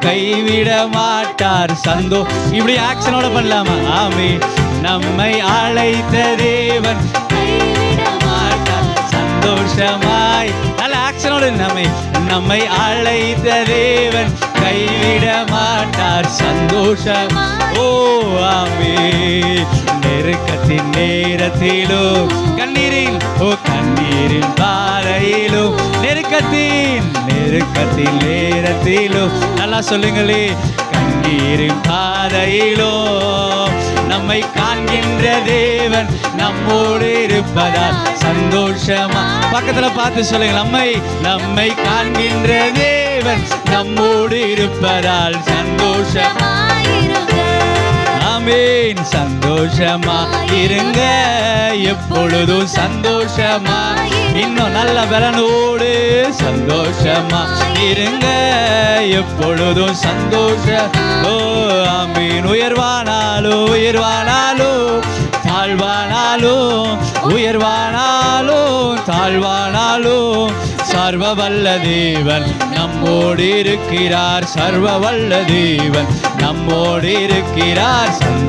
கைவிட மாட்டார் சந்தோ. இப்படி ஆக்ஷனோட பண்ணலாமா? ஆமே நம்மை அழைத்த தேவன் சந்தோஷமாய். நல்ல ஆக்ஷனோட நம்மை. நம்மை அழைத்த தேவன் கைவிட மாட்டார் சந்தோஷம் ஓ ஆமே நெருக்கத்தின் நேரத்திலோ கண்ணீரில் ஓ கண்ணீரின் பாறையிலோ நெருக்கத்தின் நெருக்கத்தின் நேரத்திலோ சொல்லுங்களே கண்ணீரின் பாதையிலோ நம்மை காண்கின்ற தேவன் நம்மோடு இருப்பதால் சந்தோஷமா. பக்கத்துல பார்த்து சொல்லுங்க நம்மை நம்மை காண்கின்ற தேவன் நம்மோடு இருப்பதால் சந்தோஷம் அமீன் சந்தோஷமா இருங்க. எப்பொழுதும் சந்தோஷமா. இன்னும் நல்ல பலனோடு சந்தோஷமா இருங்க. எப்பொழுதும் சந்தோஷ. ஓ ஆமீன். உயர்வானாலோ உயர்வானாலோ தாழ்வானாலோ உயர்வானாலோ தாழ்வானாலோ சர்வ வல்ல தேவன் நம்மோடு இருக்கிறார். சர்வ வல்ல தேவன் நம்மோடு இருக்கிறார்.